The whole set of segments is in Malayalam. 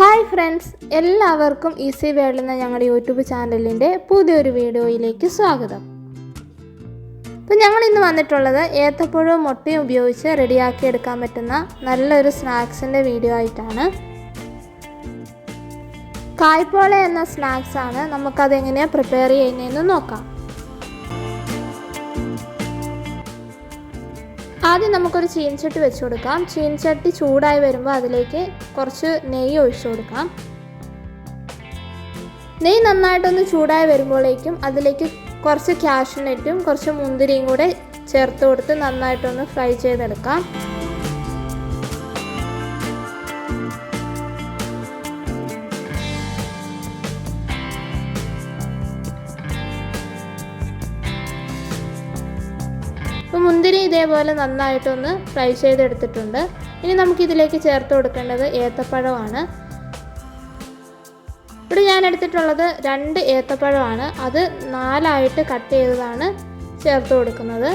ഹായ് ഫ്രണ്ട്സ് എല്ലാവർക്കും ഈസി വേൾഡ് എന്ന ഞങ്ങളുടെ യൂട്യൂബ് ചാനലിന്റെ പുതിയൊരു വീഡിയോയിലേക്ക് സ്വാഗതം. അപ്പോൾ ഞങ്ങൾ ഇന്ന് വന്നിട്ടുള്ളത് ഏത്തപ്പഴവും മുട്ടയും ഉപയോഗിച്ച് റെഡിയാക്കി എടുക്കാൻ പറ്റുന്ന നല്ലൊരു സ്നാക്സിന്റെ വീഡിയോ ആയിട്ടാണ്. കായ്പോള എന്ന സ്നാക്സാണ് നമുക്കതെങ്ങനെയാണ് പ്രിപ്പയർ ചെയ്യുന്നതെന്ന് നോക്കാം. ആദ്യം നമുക്കൊരു ചീൻചട്ടി വെച്ച് കൊടുക്കാം. ചീൻചട്ടി ചൂടായി വരുമ്പോൾ അതിലേക്ക് കുറച്ച് നെയ്യ് ഒഴിച്ചു കൊടുക്കാം. നെയ്യ് നന്നായിട്ടൊന്ന് ചൂടായി വരുമ്പോഴേക്കും അതിലേക്ക് കുറച്ച് കാഷ്നറ്റും കുറച്ച് മുന്തിരിയും കൂടെ ചേർത്ത് കൊടുത്ത് നന്നായിട്ടൊന്ന് ഫ്രൈ ചെയ്തെടുക്കാം. മുന്തിരി ഇതേപോലെ നന്നായിട്ടൊന്ന് ഫ്രൈ ചെയ്തെടുത്തിട്ടുണ്ട്. ഇനി നമുക്കിതിലേക്ക് ചേർത്ത് കൊടുക്കേണ്ടത് ഏത്തപ്പഴമാണ്. ഇവിടെ ഞാൻ എടുത്തിട്ടുള്ളത് രണ്ട് ഏത്തപ്പഴമാണ്. അത് നാലായിട്ട് കട്ട് ചെയ്തതാണ് ചേർത്ത് കൊടുക്കുന്നത്.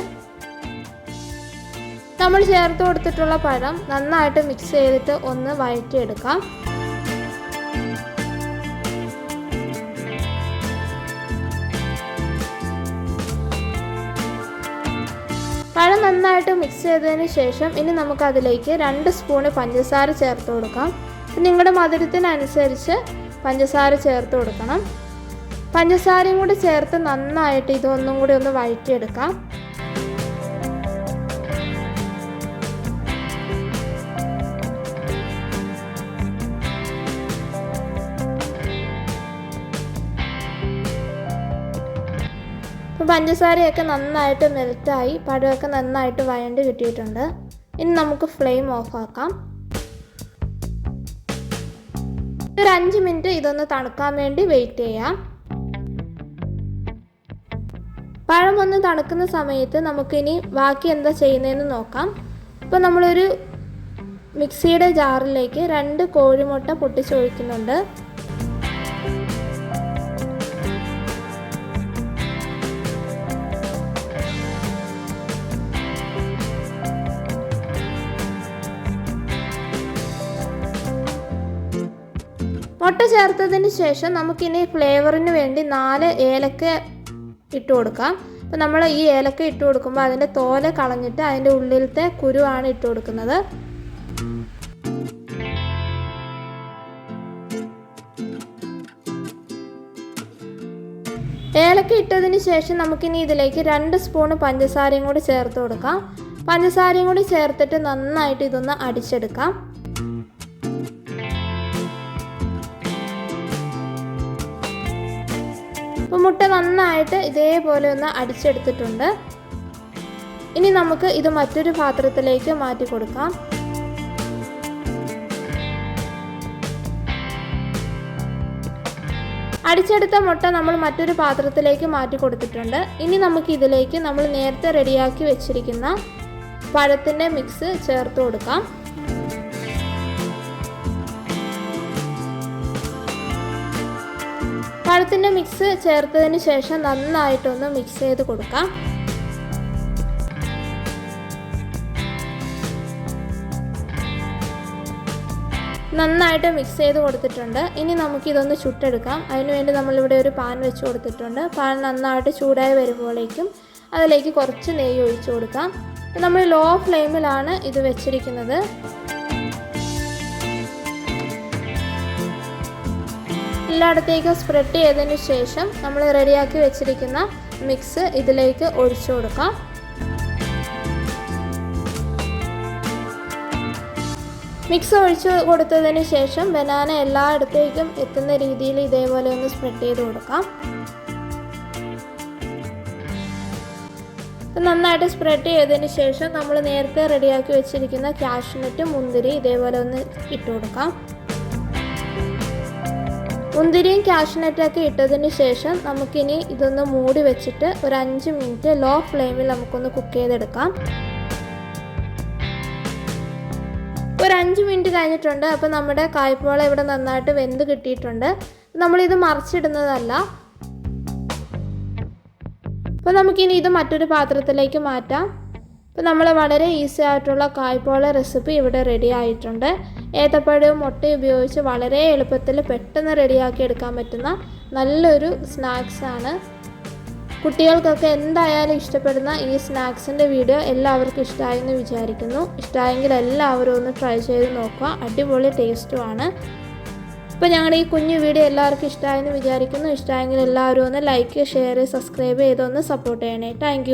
നമ്മൾ ചേർത്ത് കൊടുത്തിട്ടുള്ള പഴം നന്നായിട്ട് മിക്സ് ചെയ്തിട്ട് ഒന്ന് വഴറ്റിയെടുക്കാം. പഴം നന്നായിട്ട് മിക്സ് ചെയ്തതിന് ശേഷം ഇനി നമുക്ക് അതിലേക്ക് രണ്ട് സ്പൂണ് പഞ്ചസാര ചേർത്ത് കൊടുക്കാം. നിങ്ങളുടെ മധുരത്തിനനുസരിച്ച് പഞ്ചസാര ചേർത്ത് കൊടുക്കണം. പഞ്ചസാരയും കൂടി ചേർത്ത് നന്നായിട്ട് ഇതൊന്നും കൂടി ഒന്ന് വഴറ്റിയെടുക്കാം. ഇപ്പോൾ പഞ്ചസാരയൊക്കെ നന്നായിട്ട് മെൽറ്റായി പഴമൊക്കെ നന്നായിട്ട് വഴണ്ട് കിട്ടിയിട്ടുണ്ട്. ഇനി നമുക്ക് ഫ്ലെയിം ഓഫാക്കാം ഒരു അഞ്ച് മിനിറ്റ് ഇതൊന്ന് തണുക്കാൻ വേണ്ടി വെയിറ്റ് ചെയ്യാം. പഴം ഒന്ന് തണുക്കുന്ന സമയത്ത് നമുക്കിനി ബാക്കി എന്താ ചെയ്യുന്നതെന്ന് നോക്കാം. ഇപ്പോൾ നമ്മളൊരു മിക്സിയുടെ ജാറിലേക്ക് രണ്ട് കോഴിമുട്ട പൊട്ടിച്ചൊഴിക്കുന്നുണ്ട്. മുട്ട ചേർത്തതിന് ശേഷം നമുക്കിനി ഫ്ലേവറിന് വേണ്ടി നാല് ഏലക്ക ഇട്ട് കൊടുക്കാം. അപ്പോൾ നമ്മൾ ഈ ഏലക്ക ഇട്ട് കൊടുക്കുമ്പോൾ അതിന്റെ തോല കളഞ്ഞിട്ട് അതിന്റെ ഉള്ളിലത്തെ കുരുവാണ് ഇട്ട് കൊടുക്കുന്നത്. ഏലക്ക ഇട്ടതിന് ശേഷം നമുക്കിനി ഇതിലേക്ക് രണ്ട് സ്പൂണ് പഞ്ചസാരയും കൂടി ചേർത്ത് കൊടുക്കാം. പഞ്ചസാരയും കൂടി ചേർത്തിട്ട് നന്നായിട്ട് ഇതൊന്ന് അടിച്ചെടുക്കാം. അപ്പോൾ മുട്ട നന്നായിട്ട് ഇതേപോലെ ഒന്ന് അടിച്ചെടുത്തിട്ടുണ്ട്. ഇനി നമുക്ക് ഇത് മറ്റൊരു പാത്രത്തിലേക്ക് മാറ്റി കൊടുക്കാം. അടിച്ചെടുത്ത മുട്ട നമ്മൾ മറ്റൊരു പാത്രത്തിലേക്ക് മാറ്റി കൊടുത്തിട്ടുണ്ട്. ഇനി നമുക്ക് ഇതിലേക്ക് നമ്മൾ നേരത്തെ റെഡിയാക്കി വെച്ചിരിക്കുന്ന പഴത്തിന്റെ മിക്സ് ചേർത്ത് കൊടുക്കാം. പഴത്തിന്റെ മിക്സ് ചേർത്തതിന് ശേഷം നന്നായിട്ടൊന്ന് മിക്സ് ചെയ്ത് കൊടുക്കാം. നന്നായിട്ട് മിക്സ് ചെയ്ത് കൊടുത്തിട്ടുണ്ട്. ഇനി നമുക്കിതൊന്ന് ചുട്ടെടുക്കാം. അതിനുവേണ്ടി നമ്മളിവിടെ ഒരു പാൻ വെച്ച് കൊടുത്തിട്ടുണ്ട്. പാൻ നന്നായിട്ട് ചൂടായി വരുമ്പോഴേക്കും അതിലേക്ക് കുറച്ച് നെയ്യ് ഒഴിച്ചു കൊടുക്കാം. നമ്മൾ ലോ ഫ്ലെയിമിലാണ് ഇത് വെച്ചിരിക്കുന്നത്. എല്ലായിടത്തേക്കും സ്പ്രെഡ് ചെയ്തതിന് ശേഷം നമ്മൾ റെഡിയാക്കി വെച്ചിരിക്കുന്ന മിക്സ് ഇതിലേക്ക് ഒഴിച്ചു കൊടുക്കാം. മിക്സ് ഒഴിച്ചു കൊടുത്തതിന് ശേഷം ബനാന എല്ലായിടത്തേക്കും എത്തുന്ന രീതിയിൽ ഇതേപോലെ ഒന്ന് സ്പ്രെഡ് ചെയ്ത് കൊടുക്കാം. നന്നായിട്ട് സ്പ്രെഡ് ചെയ്തതിന് ശേഷം നമ്മൾ നേരത്തെ റെഡിയാക്കി വെച്ചിരിക്കുന്ന കാഷ്നട്ട് മുന്തിരി ഇതേപോലെ ഒന്ന് ഇട്ട് കൊടുക്കാം. മുന്തിരിയും കാഷ്നട്ടൊക്കെ ഇട്ടതിന് ശേഷം നമുക്കിനി ഇതൊന്ന് മൂടി വെച്ചിട്ട് ഒരു അഞ്ച് മിനിറ്റ് ലോ ഫ്ലെയിമിൽ നമുക്കൊന്ന് കുക്ക് ചെയ്തെടുക്കാം. ഒരു അഞ്ച് മിനിറ്റ് കഴിഞ്ഞിട്ടുണ്ട്. അപ്പോൾ നമ്മുടെ കായ്പോള ഇവിടെ നന്നായിട്ട് വെന്ത് കിട്ടിയിട്ടുണ്ട്. നമ്മളിത് മറിച്ചിടുന്നതല്ല. അപ്പോൾ നമുക്കിനി ഇത് മറ്റൊരു പാത്രത്തിലേക്ക് മാറ്റാം. അപ്പോൾ നമ്മൾ വളരെ ഈസി ആയിട്ടുള്ള കായ്പോള റെസിപ്പി ഇവിടെ റെഡി ആയിട്ടുണ്ട്. ഏത്തപ്പഴവും മുട്ടയും ഉപയോഗിച്ച് വളരെ എളുപ്പത്തിൽ പെട്ടെന്ന് റെഡിയാക്കി എടുക്കാൻ പറ്റുന്ന നല്ലൊരു സ്നാക്സാണ് കുട്ടികൾക്കൊക്കെ എന്തായാലും ഇഷ്ടപ്പെടുന്ന ഈ സ്നാക്സിന്റെ വീഡിയോ എല്ലാവർക്കും ഇഷ്ടമായി എന്ന് വിചാരിക്കുന്നു. ഇഷ്ടമായെങ്കിൽ എല്ലാവരും ഒന്ന് ട്രൈ ചെയ്ത് നോക്കുക. അടിപൊളി ടേസ്റ്റുമാണ് അപ്പോൾ ഞങ്ങളുടെ ഈ കുഞ്ഞു വീഡിയോ എല്ലാവർക്കും ഇഷ്ടമായെന്ന് വിചാരിക്കുന്നു. ഇഷ്ടമായെങ്കിൽ എല്ലാവരും ഒന്ന് ലൈക്ക് ഷെയർ സബ്സ്ക്രൈബ് ചെയ്തൊന്ന് സപ്പോർട്ട് ചെയ്യണേ. താങ്ക്